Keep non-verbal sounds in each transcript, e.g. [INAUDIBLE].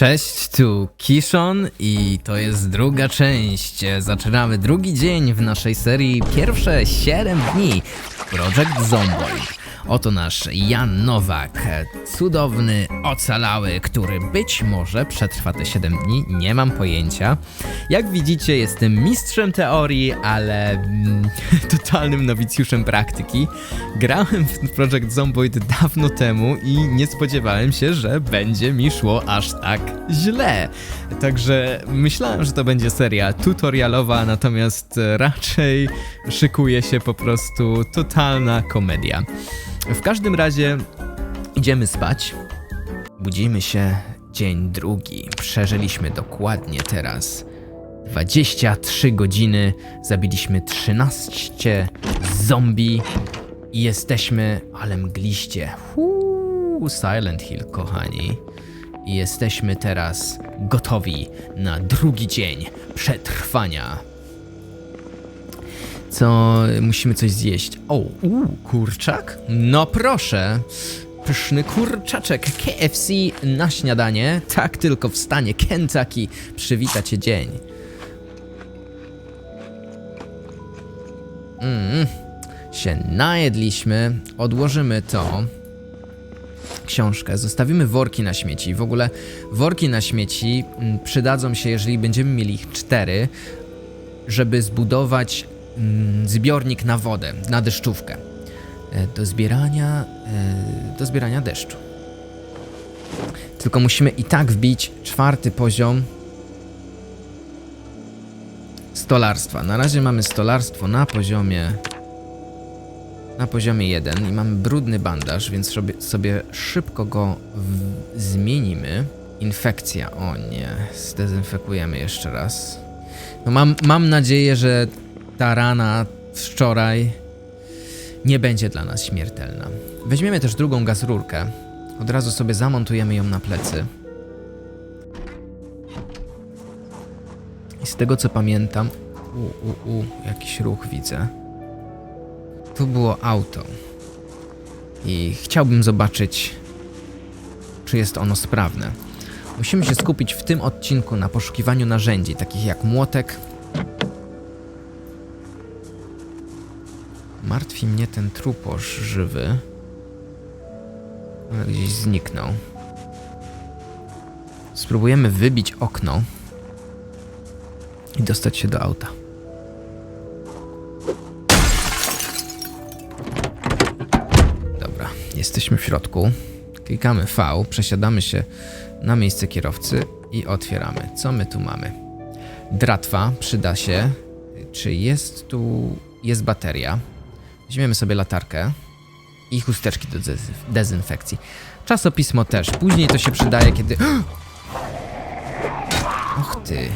Cześć, tu Kishon i to jest druga część. Zaczynamy drugi dzień w naszej serii pierwsze 7 dni Project Zomboid. Oto nasz Jan Nowak, cudowny, ocalały, który być może przetrwa te 7 dni, nie mam pojęcia. Jak widzicie, jestem mistrzem teorii, ale mm, [LAUGHS] totalnym nowicjuszem praktyki. Grałem w Project Zomboid dawno temu i nie spodziewałem się, że będzie mi szło aż tak źle. Także myślałem, że to będzie seria tutorialowa, natomiast raczej szykuje się po prostu totalna komedia. W każdym razie idziemy spać. Budzimy się dzień drugi. Przeżyliśmy dokładnie teraz 23 godziny. Zabiliśmy 13 zombie i jesteśmy, ale mgliście. Silent Hill, kochani. I jesteśmy teraz gotowi na drugi dzień przetrwania. Co, musimy coś zjeść. O, uu, kurczak? No proszę. Pyszny kurczaczek KFC na śniadanie. Tak tylko wstanie Kentucky. Przywita cię dzień. Mm, się najedliśmy. Odłożymy to. Książkę. Zostawimy worki na śmieci. W ogóle worki na śmieci mm, przydadzą się, jeżeli będziemy mieli ich cztery, żeby zbudować zbiornik na wodę, na deszczówkę. E, Do zbierania, e, do zbierania deszczu. Tylko musimy i tak wbić czwarty poziom stolarstwa. Na razie mamy stolarstwo na poziomie na poziomie 1 i mamy brudny bandaż, więc sobie, szybko go zmienimy. Infekcja, o nie, zdezynfekujemy jeszcze raz. No mam, mam nadzieję, że ta rana wczoraj nie będzie dla nas śmiertelna. Weźmiemy też drugą gazrurkę. Od razu sobie zamontujemy ją na plecy. I z tego co pamiętam, u, u, u, jakiś ruch widzę. Tu było auto. I chciałbym zobaczyć, czy jest ono sprawne. Musimy się skupić w tym odcinku na poszukiwaniu narzędzi, takich jak młotek. Martwi mnie ten truposz żywy. Ale gdzieś zniknął. Spróbujemy wybić okno i dostać się do auta. Dobra, jesteśmy w środku. Klikamy V, przesiadamy się na miejsce kierowcy i otwieramy. Co my tu mamy? Dratwa przyda się. Czy jest tu. Jest bateria? Weźmiemy sobie latarkę i chusteczki do dez- dezynfekcji. Czasopismo też. Później to się przydaje, kiedy. [GASPS] Och ty.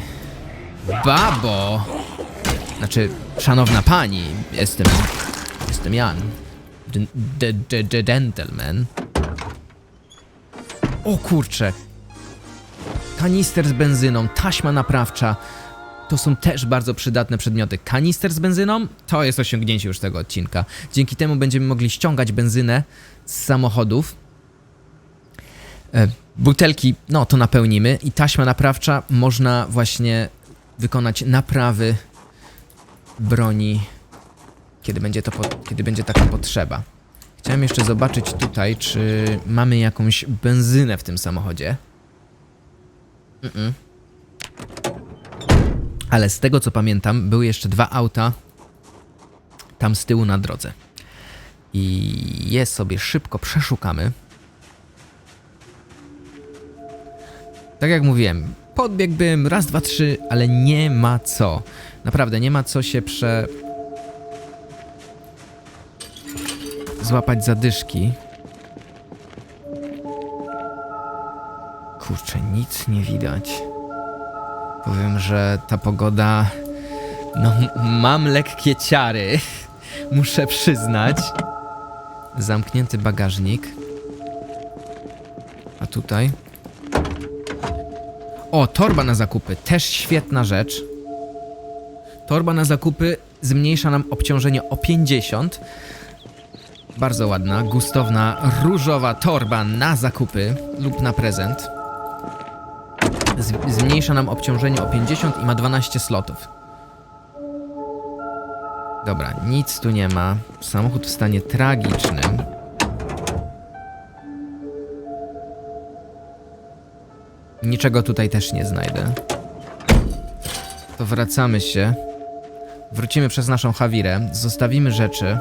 Babo! Znaczy, szanowna pani, jestem. Jestem Jan. D- d- d- Gentleman. O kurcze. Kanister z benzyną, taśma naprawcza. To są też bardzo przydatne przedmioty. Kanister z benzyną to jest osiągnięcie już tego odcinka. Dzięki temu będziemy mogli ściągać benzynę z samochodów. E, butelki, no to napełnimy. I taśma naprawcza można właśnie wykonać naprawy broni, kiedy będzie, to kiedy będzie taka potrzeba. Chciałem jeszcze zobaczyć tutaj, czy mamy jakąś benzynę w tym samochodzie. Mm-mm. Ale z tego co pamiętam, były jeszcze dwa auta tam z tyłu na drodze. I je sobie szybko przeszukamy. Tak jak mówiłem, podbiegłbym raz, dwa, trzy, ale nie ma co. Naprawdę, nie ma co się prze... złapać zadyszki. Kurczę, nic nie widać. Powiem, że ta pogoda. No, mam lekkie ciary. [LAUGHS] Muszę przyznać. Zamknięty bagażnik. A tutaj. O, torba na zakupy. Też świetna rzecz. Torba na zakupy zmniejsza nam obciążenie o 50. Bardzo ładna, gustowna, różowa torba na zakupy lub na prezent. Zmniejsza nam obciążenie o 50 i ma 12 slotów. Dobra, nic tu nie ma. Samochód w stanie tragicznym. Niczego tutaj też nie znajdę. To wracamy się. Wrócimy przez naszą Hawirę, zostawimy rzeczy.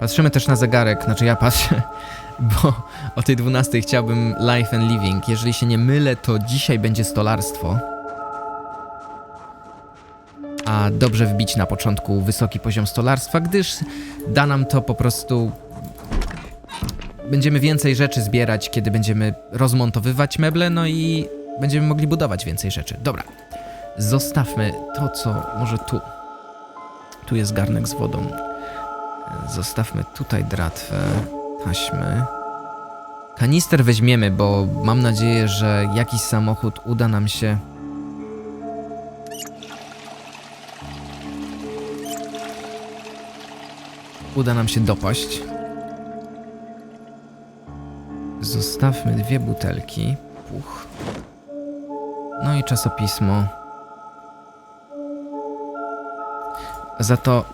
Patrzymy też na zegarek, znaczy ja patrzę, bo o tej 12 chciałbym Life and Living. Jeżeli się nie mylę, to dzisiaj będzie stolarstwo. A dobrze wbić na początku wysoki poziom stolarstwa, gdyż da nam to po prostu. Będziemy więcej rzeczy zbierać, kiedy będziemy rozmontowywać meble, no i będziemy mogli budować więcej rzeczy. Dobra, zostawmy to, co może tu. Tu jest garnek z wodą. Zostawmy tutaj dratwę, taśmy. Kanister weźmiemy, bo mam nadzieję, że jakiś samochód uda nam się. Uda nam się dopaść. Zostawmy dwie butelki. Puch. No i czasopismo. Za to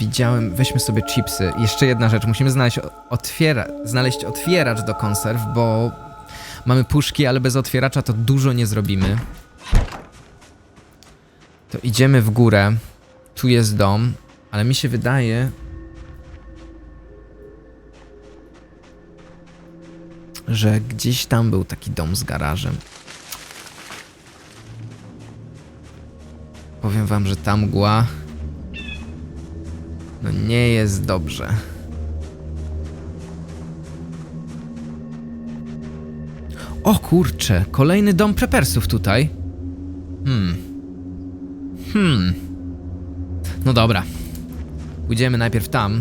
widziałem, weźmy sobie chipsy. Jeszcze jedna rzecz, musimy znaleźć, otwiera, znaleźć otwieracz do konserw, bo mamy puszki, ale bez otwieracza to dużo nie zrobimy. To idziemy w górę. Tu jest dom, ale mi się wydaje, że gdzieś tam był taki dom z garażem. Powiem wam, że ta mgła no nie jest dobrze. O kurcze, kolejny dom prepersów tutaj. Hmm. Hmm. No dobra. Pójdziemy najpierw tam.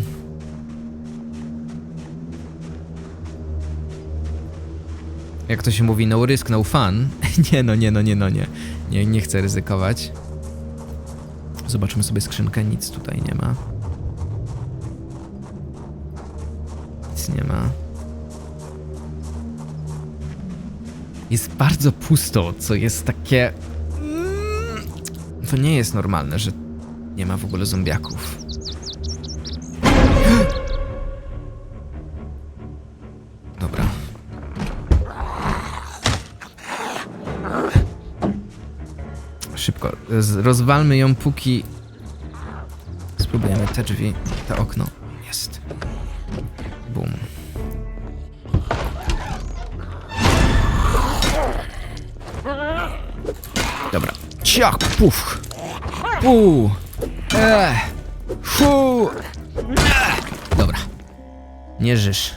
Jak to się mówi, no risk, no fun. [LAUGHS] nie no, nie no, nie no, nie. Nie, nie chcę ryzykować. Zobaczymy sobie skrzynkę, nic tutaj nie ma. Nie ma. Jest bardzo pusto, co jest takie. Mm, To nie jest normalne, że nie ma w ogóle zombiaków. [GASPS] Dobra. Szybko. Rozwalmy ją póki. Spróbujemy te drzwi, to okno. Ciach, puf. Pu. E. E. Dobra. Nie żysz.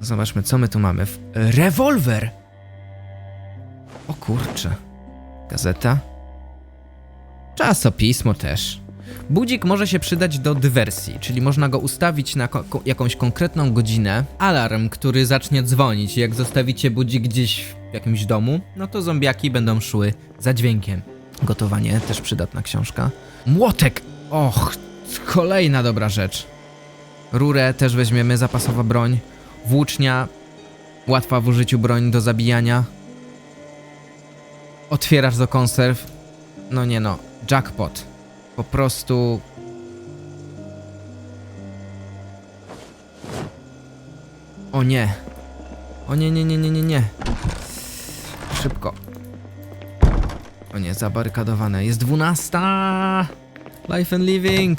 Zobaczmy, co my tu mamy. Rewolwer! O kurczę. Gazeta. Czasopismo też. Budzik może się przydać do dywersji, czyli można go ustawić na ko- jakąś konkretną godzinę. Alarm, który zacznie dzwonić. Jak zostawicie budzik gdzieś w jakimś domu, no to zombiaki będą szły za dźwiękiem. Gotowanie, też przydatna książka. Młotek! Och, kolejna dobra rzecz. Rurę też weźmiemy, zapasowa broń. Włócznia, łatwa w użyciu broń do zabijania. Otwierasz do konserw. No nie no, jackpot. Po prostu. O nie. O nie, nie, nie, nie, nie, nie. Szybko. O nie, zabarykadowane. Jest dwunasta. Life and living.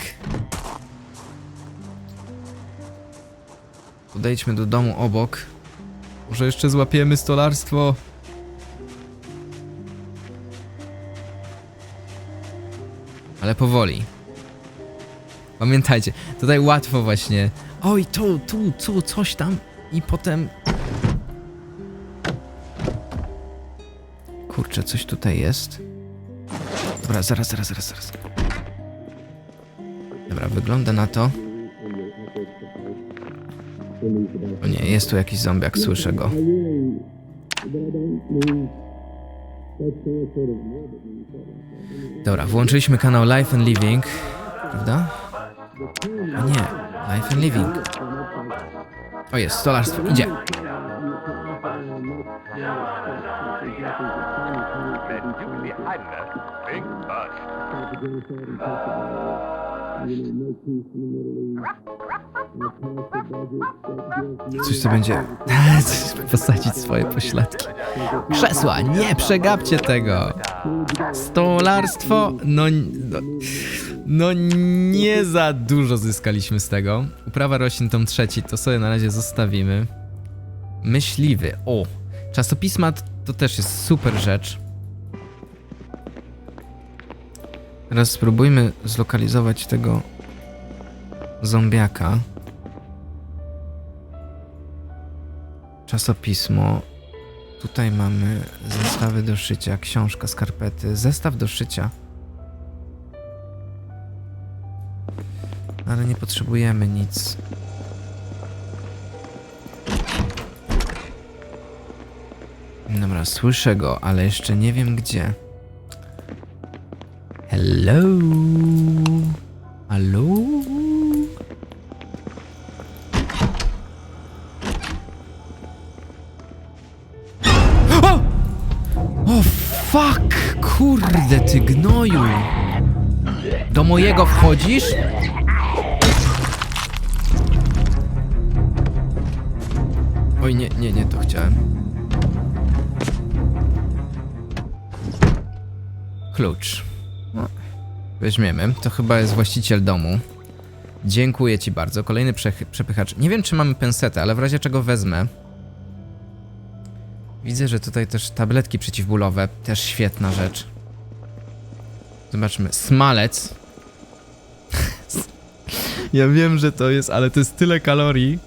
Podejdźmy do domu obok. Może jeszcze złapiemy stolarstwo. Ale powoli. Pamiętajcie, tutaj łatwo właśnie. Oj, tu, tu, tu, coś tam. I potem. Kurczę, coś tutaj jest. Dobra, zaraz, zaraz, zaraz, zaraz. Dobra, wygląda na to. O nie, jest tu jakiś zombiak, słyszę go. Dobra, włączyliśmy kanał Life and Living, prawda? A nie, Life and Living. O jest, stolarstwo, idzie. Coś co będzie. [LAUGHS] Posadzić swoje pośladki. Krzesła, nie przegapcie tego. Stolarstwo, no, no, no nie za dużo zyskaliśmy z tego. Uprawa roślin tom trzeci, to sobie na razie zostawimy. Myśliwy, o, czasopisma to też jest super rzecz. Teraz spróbujmy zlokalizować tego zombiaka. Czasopismo. Tutaj mamy zestawy do szycia, książka, skarpety, zestaw do szycia. Ale nie potrzebujemy nic. Dobra, słyszę go, ale jeszcze nie wiem gdzie. Hello? Halo? Mojego wchodzisz? Oj, nie, nie, nie, to chciałem. Klucz. Weźmiemy. To chyba jest właściciel domu. Dziękuję ci bardzo. Kolejny przepychacz. Nie wiem, czy mamy pensetę, ale w razie czego wezmę. Widzę, że tutaj też tabletki przeciwbólowe. Też świetna rzecz. Zobaczmy. Smalec. Ja wiem, że to jest, ale to jest tyle kalorii.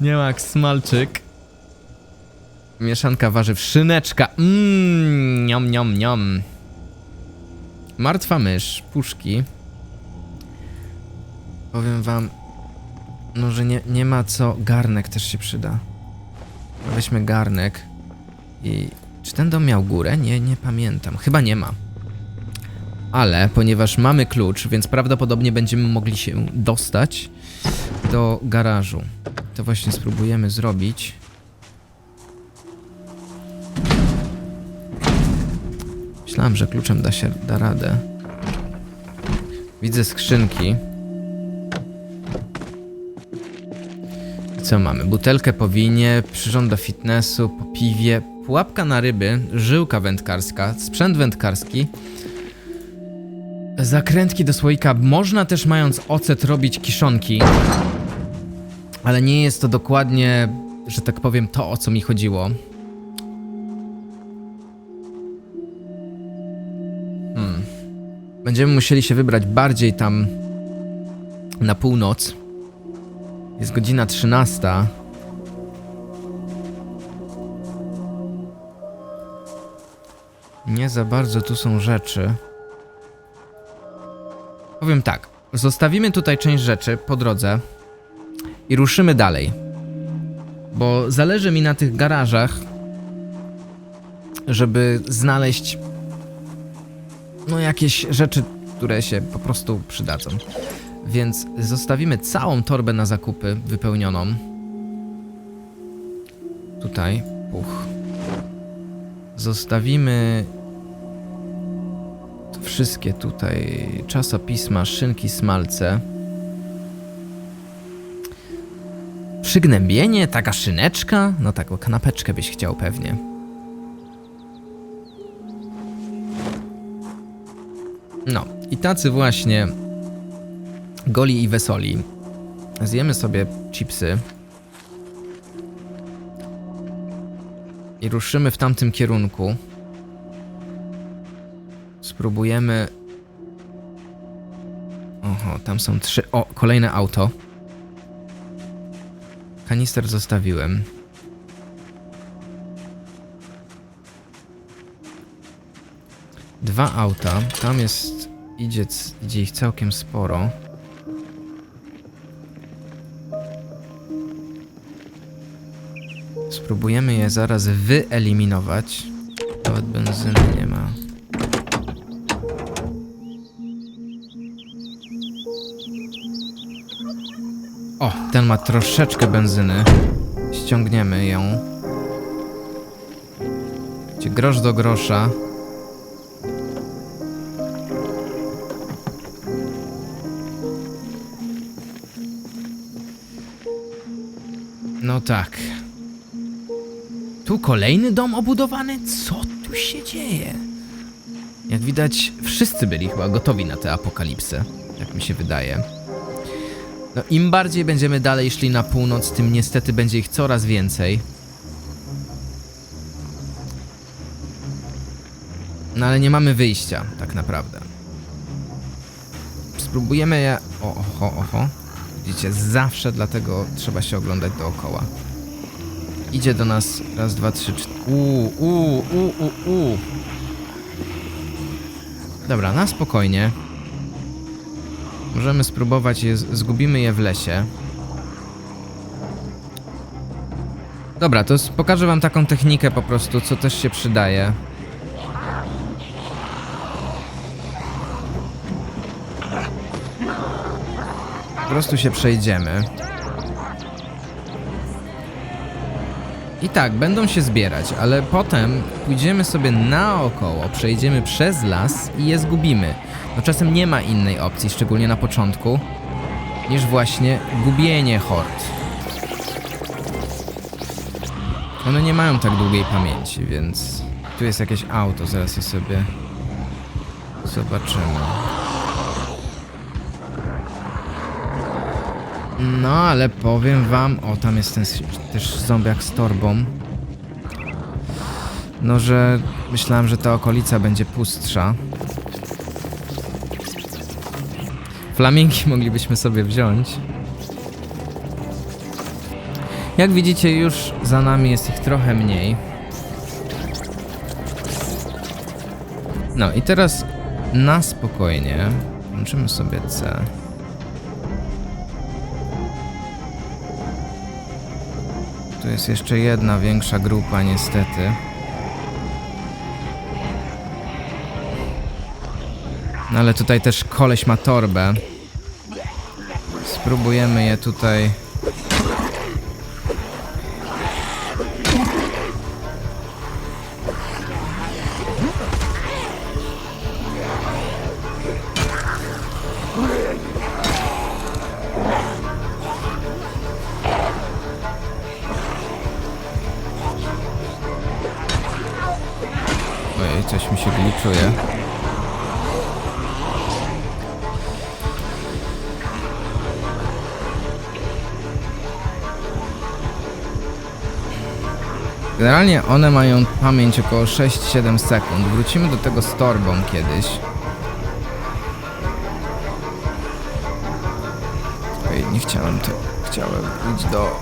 Nie ma jak smalczyk. Mieszanka warzyw. Szyneczka. Mmm. Niom, niom, niom. Martwa mysz. Puszki. Powiem wam, no, że nie, nie ma co. Garnek też się przyda. Weźmy garnek. I czy ten dom miał górę? Nie, nie pamiętam. Chyba nie ma. Ale ponieważ mamy klucz, więc prawdopodobnie będziemy mogli się dostać do garażu. To właśnie spróbujemy zrobić. Myślałem, że kluczem da się da radę. Widzę skrzynki. Co mamy? Butelkę po winie, przyrząd do fitnessu, po piwie, pułapka na ryby, żyłka wędkarska, sprzęt wędkarski, zakrętki do słoika. Można też mając ocet robić kiszonki, ale nie jest to dokładnie, że tak powiem, to o co mi chodziło. Hmm. Będziemy musieli się wybrać bardziej tam na północ. Jest godzina 13. Nie za bardzo tu są rzeczy. Powiem tak. Zostawimy tutaj część rzeczy po drodze i ruszymy dalej. Bo zależy mi na tych garażach, żeby znaleźć no jakieś rzeczy, które się po prostu przydadzą. Więc zostawimy całą torbę na zakupy wypełnioną. Tutaj, puch. Zostawimy wszystkie tutaj czasopisma, szynki, smalce. Przygnębienie, taka szyneczka? No taką kanapeczkę byś chciał pewnie. No, i tacy właśnie goli i wesoli. Zjemy sobie chipsy. I ruszymy w tamtym kierunku. Spróbujemy. Oho, tam są trzy. O, kolejne auto. Kanister zostawiłem. Dwa auta. Tam jest. Idzie, idzie ich całkiem sporo. Spróbujemy je zaraz wyeliminować. Nawet benzyny nie ma. O, ten ma troszeczkę benzyny. Ściągniemy ją. Gdzie grosz do grosza. No tak. Tu kolejny dom obudowany? Co tu się dzieje? Jak widać, wszyscy byli chyba gotowi na tę apokalipsę, jak mi się wydaje. No, im bardziej będziemy dalej szli na północ, tym niestety będzie ich coraz więcej. No ale nie mamy wyjścia, tak naprawdę. Spróbujemy je... Oho, oho. Widzicie, zawsze dlatego trzeba się oglądać dookoła. Idzie do nas raz, dwa, trzy, cztery. Uuu, uuu, uuu, uuu. Dobra, na spokojnie. Możemy spróbować je, zgubimy je w lesie. Dobra, to pokażę wam taką technikę po prostu, co też się przydaje. Po prostu się przejdziemy. I tak, będą się zbierać, ale potem pójdziemy sobie naokoło, przejdziemy przez las i je zgubimy. No czasem nie ma innej opcji, szczególnie na początku, niż właśnie gubienie hord. One nie mają tak długiej pamięci, więc tu jest jakieś auto, zaraz je sobie zobaczymy. No, ale powiem wam, o tam jest ten też zombiak z torbą. No, że myślałem, że ta okolica będzie pustsza. Flamingi moglibyśmy sobie wziąć. Jak widzicie, już za nami jest ich trochę mniej. No i teraz na spokojnie włączymy sobie C. Tu jest jeszcze jedna większa grupa, niestety. No ale tutaj też koleś ma torbę. Spróbujemy je tutaj. Generalnie one mają pamięć około 6-7 sekund. Wrócimy do tego z torbą kiedyś. Oj, nie chciałem to. Chciałem iść do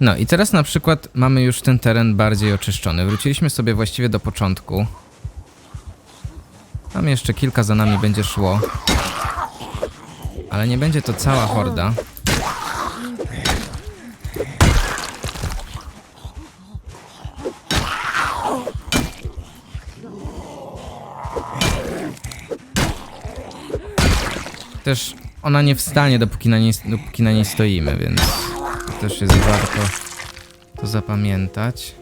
No i teraz na przykład mamy już ten teren bardziej oczyszczony. Wróciliśmy sobie właściwie do początku. Tam jeszcze kilka za nami będzie szło. Ale nie będzie to cała horda. Też ona nie wstanie, dopóki na niej, dopóki na niej stoimy, więc też jest warto to zapamiętać.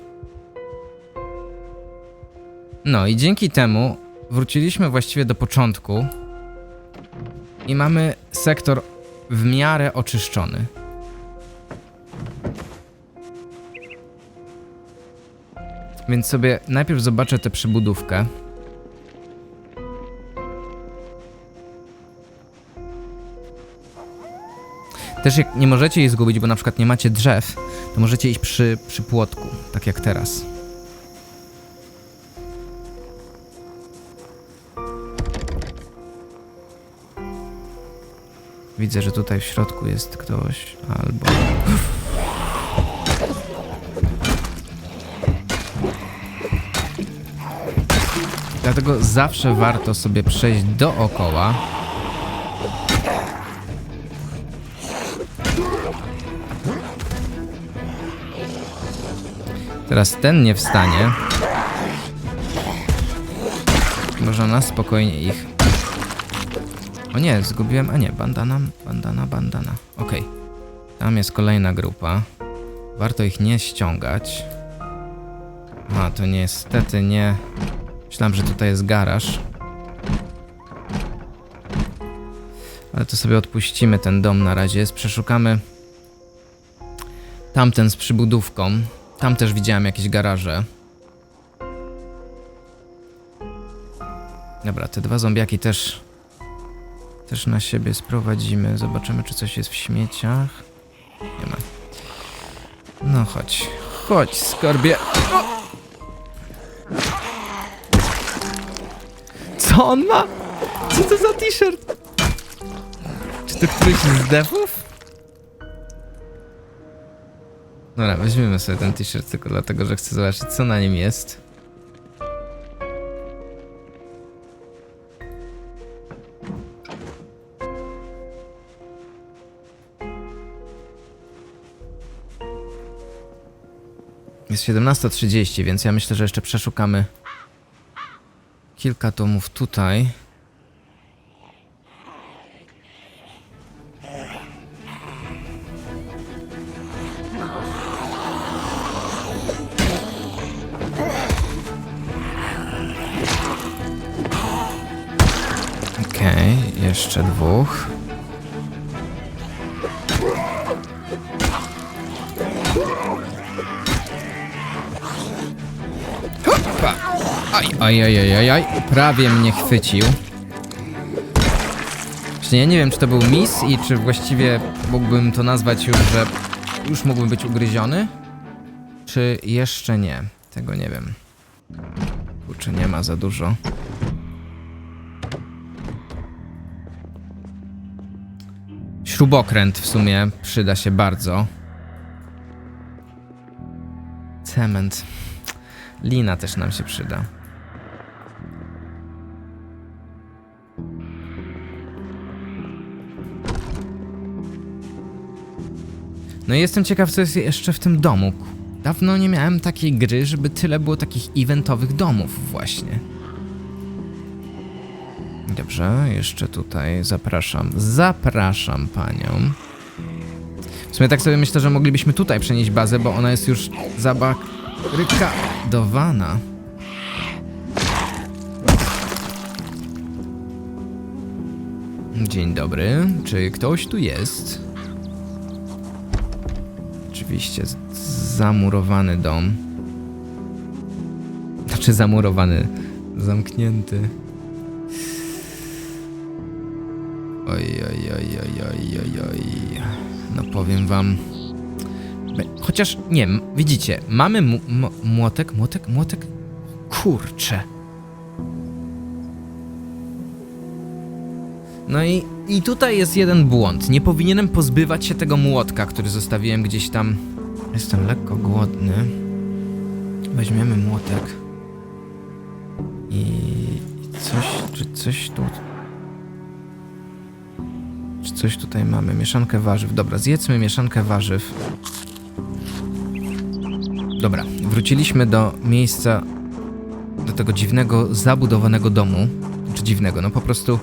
No i dzięki temu wróciliśmy właściwie do początku i mamy sektor w miarę oczyszczony. Więc sobie najpierw zobaczę tę przybudówkę. Też jak nie możecie jej zgubić, bo na przykład nie macie drzew, to możecie iść przy, przy płotku, tak jak teraz. Widzę, że tutaj w środku jest ktoś, albo... Dlatego zawsze warto sobie przejść dookoła. Teraz ten nie wstanie. Można na spokojnie ich. O nie, zgubiłem. A nie, bandana, bandana, bandana. Okej. Tam jest kolejna grupa. Warto ich nie ściągać. A, to niestety nie... Myślałem, że tutaj jest garaż. Ale to sobie odpuścimy ten dom na razie. Przeszukamy tamten z przybudówką. Tam też widziałem jakieś garaże. Dobra, te dwa zombiaki też też na siebie sprowadzimy. Zobaczymy, czy coś jest w śmieciach. Nie ma. No chodź. Chodź, skarbie. O! Co on ma? Co to za t-shirt? Czy to któryś z devów? Dobra, weźmiemy sobie ten t-shirt tylko dlatego, że chcę zobaczyć, co na nim jest. Jest 17.30, więc ja myślę, że jeszcze przeszukamy kilka tomów tutaj. Aj. Prawie mnie chwycił. Właśnie ja nie wiem, czy to był mis i czy właściwie mógłbym to nazwać już, że już mógłbym być ugryziony? Czy jeszcze nie? Tego nie wiem. Kurczę, nie ma za dużo. Śrubokręt w sumie przyda się bardzo. Cement. Lina też nam się przyda. No i jestem ciekaw, co jest jeszcze w tym domu. Dawno nie miałem takiej gry, żeby tyle było takich eventowych domów właśnie. Dobrze, jeszcze tutaj zapraszam. Zapraszam panią. W sumie tak sobie myślę, że moglibyśmy tutaj przenieść bazę, bo ona jest już zabakarykadowana. Dzień dobry. Czy ktoś tu jest? Oczywiście, zamurowany dom. Znaczy zamurowany, zamknięty. Oj, oj, oj, oj, oj, oj, oj. No powiem wam. Chociaż nie, widzicie, mamy młotek, młotek, młotek. Kurczę. No i, i tutaj jest jeden błąd. Nie powinienem pozbywać się tego młotka, który zostawiłem gdzieś tam. Jestem lekko głodny. Weźmiemy młotek. I coś, czy coś tu. Czy coś tutaj mamy? Mieszankę warzyw. Dobra, zjedzmy mieszankę warzyw. Dobra, wróciliśmy do miejsca, do tego dziwnego, zabudowanego domu. Czy dziwnego, no po prostu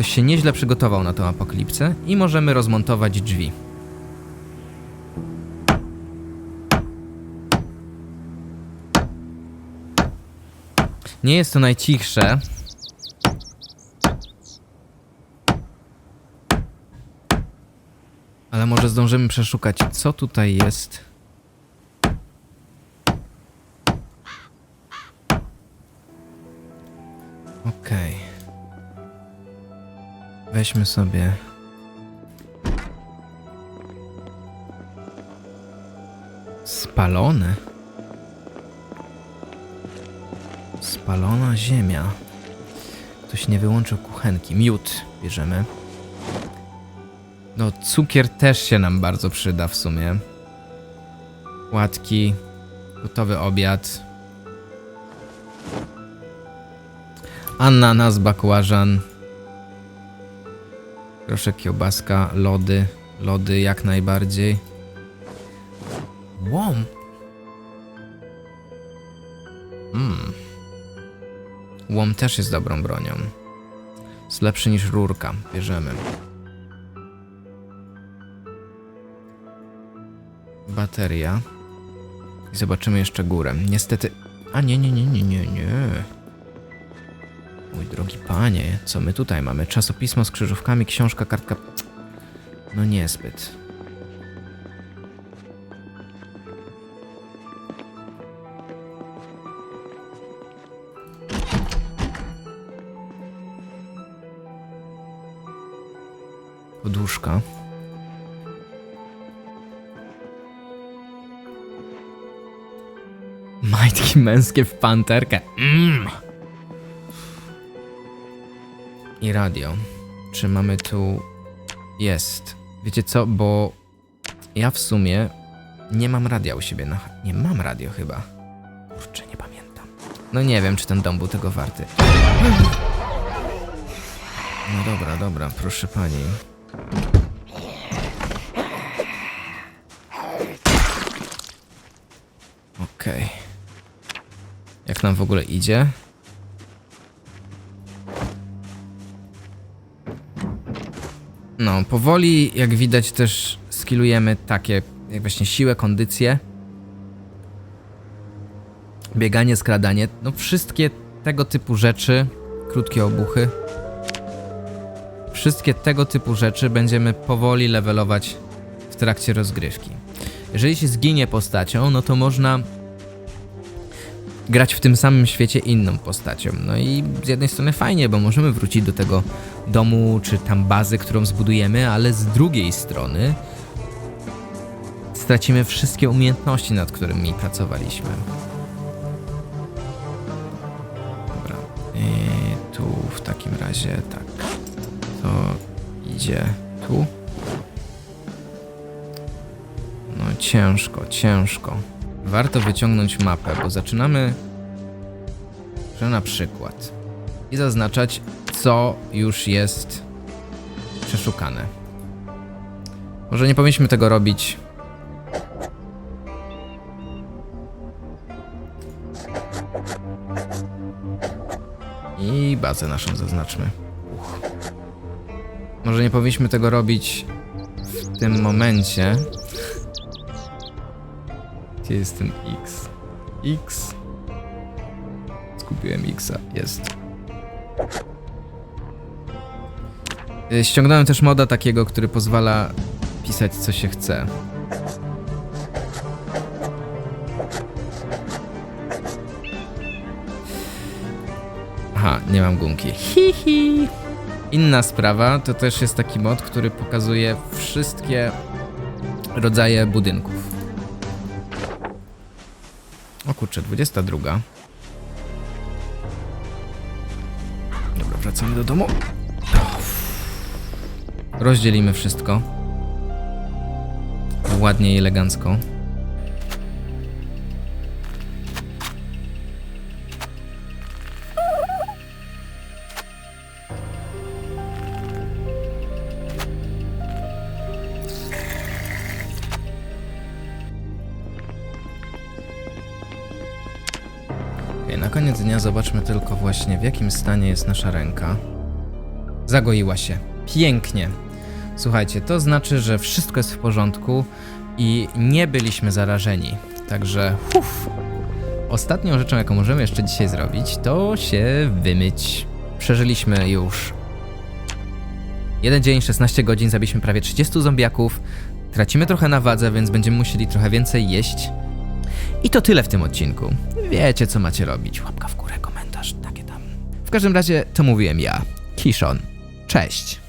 ktoś się nieźle przygotował na tą apokalipsę i możemy rozmontować drzwi. Nie jest to najcichsze. Ale może zdążymy przeszukać, co tutaj jest. Weźmy sobie. Spalone. Spalona ziemia. Ktoś nie wyłączył kuchenki. Miód bierzemy. No, cukier też się nam bardzo przyda w sumie. Płatki, gotowy obiad. Ananas, bakłażan. Proszę kiełbaska, lody. Lody jak najbardziej. Łom. Mm. Łom też jest dobrą bronią. Jest lepszy niż rurka. Bierzemy. bateria. I zobaczymy jeszcze górę. Niestety... A nie, nie, nie, nie, nie, nie. Mój drogi panie, co my tutaj mamy? Czasopismo z krzyżówkami, książka, kartka... No niezbyt. Poduszka. Majtki męskie w panterkę. Mm. I radio. Czy mamy tu... Jest. Wiecie co, bo ja w sumie nie mam radia u siebie na... Nie mam radio chyba. Kurczę, nie pamiętam. No nie wiem, czy ten dom był tego warty. No dobra, dobra, proszę pani. Okej. Jak nam w ogóle idzie? No, powoli, jak widać, też skillujemy takie, jak właśnie siłę, kondycję. Bieganie, skradanie, no wszystkie tego typu rzeczy, krótkie obuchy. Wszystkie tego typu rzeczy będziemy powoli levelować w trakcie rozgrywki. Jeżeli się zginie postacią, no to można grać w tym samym świecie inną postacią. No i z jednej strony fajnie, bo możemy wrócić do tego domu czy tam bazy, którą zbudujemy, ale z drugiej strony stracimy wszystkie umiejętności, nad którymi pracowaliśmy. Dobra. I tu w takim razie tak. To idzie tu. No ciężko, ciężko. Warto wyciągnąć mapę, bo zaczynamy, że na przykład i zaznaczać, co już jest przeszukane. Może nie powinniśmy tego robić. I bazę naszą zaznaczmy. Uch. Może nie powinniśmy tego robić w tym momencie. Gdzie jest ten X? X. Skupiłem Xa. Jest. Y, Ściągnąłem też moda takiego, który pozwala pisać co się chce. Aha, nie mam gumki. Hihi. Inna sprawa to też jest taki mod, który pokazuje wszystkie rodzaje budynków. Kurczę, 22. Dobra, wracamy do domu. Rozdzielimy wszystko. Ładnie i elegancko. Dnia zobaczmy tylko właśnie w jakim stanie jest nasza ręka. Zagoiła się. Pięknie. Słuchajcie, to znaczy, że wszystko jest w porządku i nie byliśmy zarażeni. Także uff. Ostatnią rzeczą, jaką możemy jeszcze dzisiaj zrobić, to się wymyć. Przeżyliśmy już jeden dzień, 16 godzin, zabiliśmy prawie 30 zombiaków. Tracimy trochę na wadze, więc będziemy musieli trochę więcej jeść. I to tyle w tym odcinku. Wiecie, co macie robić. Łapka w górę, komentarz, takie tam. W każdym razie to mówiłem ja, Kishon. Cześć.